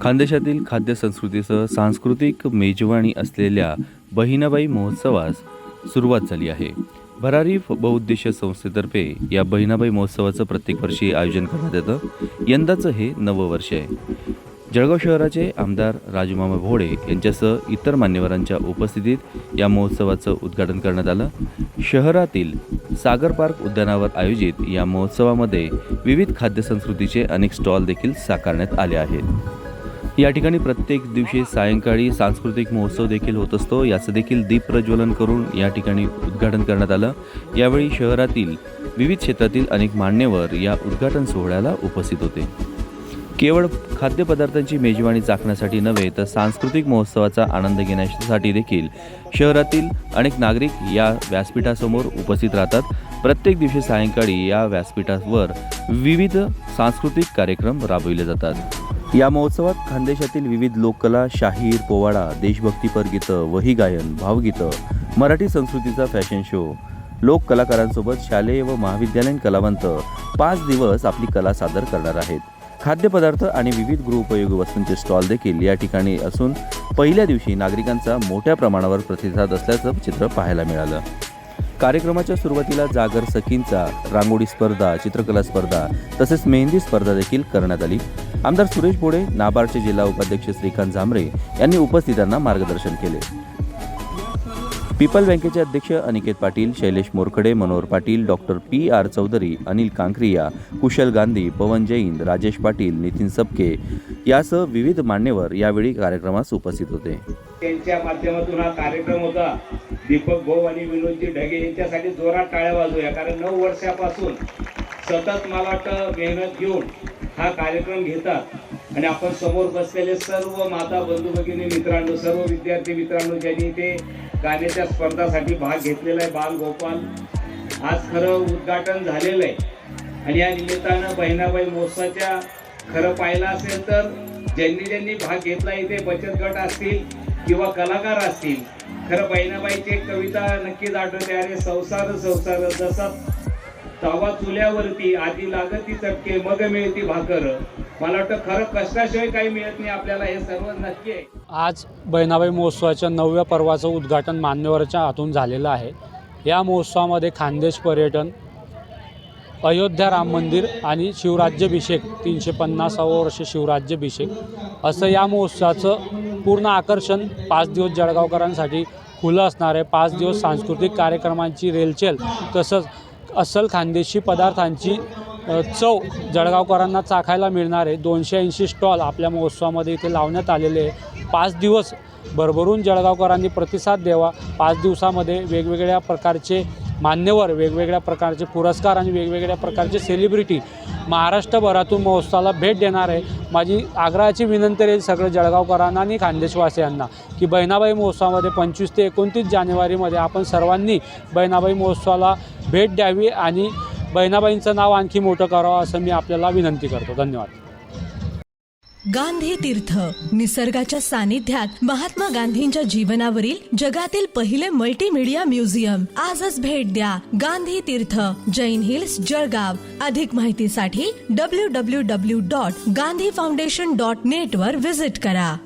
खानदेशातील खाद्य संस्कृतीसह सांस्कृतिक मेजवानी असलेल्या बहिणाबाई महोत्सवास सुरुवात झाली आहे. भरारी बहुउद्देशीय संस्थेतर्फे या बहिणाबाई महोत्सवाचं प्रत्येक वर्षी आयोजन करण्यात येतं. यंदाचं हे नवं वर्ष आहे. जळगाव शहराचे आमदार राजूमामा भोळे यांच्यासह इतर मान्यवरांच्या उपस्थितीत या महोत्सवाचं उद्घाटन करण्यात आलं. शहरातील सागर पार्क उद्यानावर आयोजित या महोत्सवामध्ये विविध खाद्यसंस्कृतीचे अनेक स्टॉल देखील साकारण्यात आले आहेत. या ठिकाणी प्रत्येक दिवशी सायंकाळी सांस्कृतिक महोत्सव देखील होत असतो. याचं देखील दीप प्रज्वलन करून या ठिकाणी उद्घाटन करण्यात आलं. यावेळी शहरातील विविध क्षेत्रातील अनेक मान्यवर या उद्घाटन सोहळ्याला उपस्थित होते. केवळ खाद्यपदार्थांची मेजवानी चाखण्यासाठी नव्हे तर सांस्कृतिक महोत्सवाचा आनंद घेण्यासाठी देखील शहरातील अनेक नागरिक या व्यासपीठासमोर उपस्थित राहतात. प्रत्येक दिवशी सायंकाळी या व्यासपीठावर विविध सांस्कृतिक कार्यक्रम राबविले जातात. या महोत्सवात खानदेशातील विविध लोककला शाहीर पोवाडा देशभक्तीपर गीतं वही गायन भावगीतं मराठी संस्कृतीचा फॅशन शो लोक कलाकारांसोबत शालेय व महाविद्यालयीन कलावंत पाच दिवस आपली कला सादर करणार आहेत. खाद्यपदार्थ आणि विविध गृहोपयोगी वस्तूंचे स्टॉल देखील या ठिकाणी असून पहिल्या दिवशी नागरिकांचा मोठ्या प्रमाणावर प्रतिसाद असल्याचं चित्र पाहायला मिळालं. कार्यक्रमाच्या सुरुवातीला जागर सखींचा रांगोळी स्पर्धा चित्रकला स्पर्धा तसेच मेहंदी स्पर्धा देखील करण्यात आली. आमदार सुरेश बोडे नाबार्डचे जिल्हा उपाध्यक्ष श्रीकांत झांबरे यांनी उपस्थितांना मार्गदर्शन केले. पीपल बँकेचे अध्यक्ष Aniket Patil Shailesh Morkhade Manohar Patil doctor P R Chaudhari Anil Kankriya Kushal Gandhi Pawan Jain Rajesh Patil Nitin Sabke यासह विविध मान्यवर यावेळी कार्यक्रमास उपस्थित होते. त्यांच्या माध्यमातून हा कार्यक्रम होता. दीपक भाऊ आणि विनोदजी ढगे यांच्यासाठी जोरात टाळ्या वाजूया कारण नऊ वर्षापासून सतत मला वाटतं मेहनत घेऊन हा कार्यक्रम घेतात. आणि आपण समोर बसलेले सर्व माता बंधू भगिनी मित्रांनो सर्व विद्यार्थी मित्रांनो ज्यांनी ते गाण्याच्या स्पर्धासाठी भाग घेतलेला आहे बाल गोपाल. आज खरं उद्घाटन झालेलं आहे. आणि या निमित्तानं बहिणाबाई महोत्सवाच्या खरं पाहिलं असेल तर ज्यांनी ज्यांनी भाग घेतला इथे बचत गट असतील किंवा कलाकार असतील खरं बहिणाबाईची एक कविता नक्कीच आठवते. अरे संसार संसार जसा तवा चुल्यावरती आधी लागती चटके मग मिळती भाकर. मला वाटतं खरं कष्टाशिवाय काही मिळत नाही आपल्याला हे सर्व नक्की आहे. आज बहिणाबाई महोत्सवाच्या नवव्या पर्वाचं उद्घाटन मान्यवरच्या हातून झालेलं आहे. या महोत्सवामध्ये खानदेश पर्यटन अयोध्या राम मंदिर आणि शिवराज्याभिषेक तीनशे पन्नासावं वर्ष शिवराज्याभिषेक असं या महोत्सवाचं पूर्ण आकर्षण पाच दिवस जळगावकरांसाठी खुलं असणार आहे. पाच दिवस सांस्कृतिक कार्यक्रमांची रेलचेल तसंच अस्सल खानदेशी पदार्थांची चव जळगावकरांना चाखायला मिळणार आहे. दोनशे ऐंशी स्टॉल आपल्या महोत्सवामध्ये इथे लावण्यात आलेले आहे. पाच दिवस भरभरून जळगावकरांनी प्रतिसाद द्यावा. पाच दिवसामध्ये वेगवेगळ्या प्रकारचे मान्यवर वेगवेगळ्या प्रकारचे पुरस्कार आणि वेगवेगळ्या प्रकारचे सेलिब्रिटी महाराष्ट्रभरातून महोत्सवाला भेट देणार आहे. माझी आग्रहाची विनंती राहील सगळं जळगावकरांना आणि खानदेशवासियांना की बहिणाबाई महोत्सवामध्ये पंचवीस ते एकोणतीस जानेवारीमध्ये आपण सर्वांनी बहिणाबाई महोत्सवाला भेट द्यावी आणि बहिणाबाईंचं नाव आणखी मोठं करावं असं मी आपल्याला विनंती करतो. धन्यवाद. गांधी तीर्थ. निसर्गाच्या सानिध्यात महात्मा गांधींच्या जीवनावरील जगातील पहिले मल्टीमीडिया म्युझियम आजच भेट द्या. गांधी तीर्थ जैन हिल्स जळगाव. अधिक माहितीसाठी W W W dot Gandhi foundation dot net वर विजिट करा.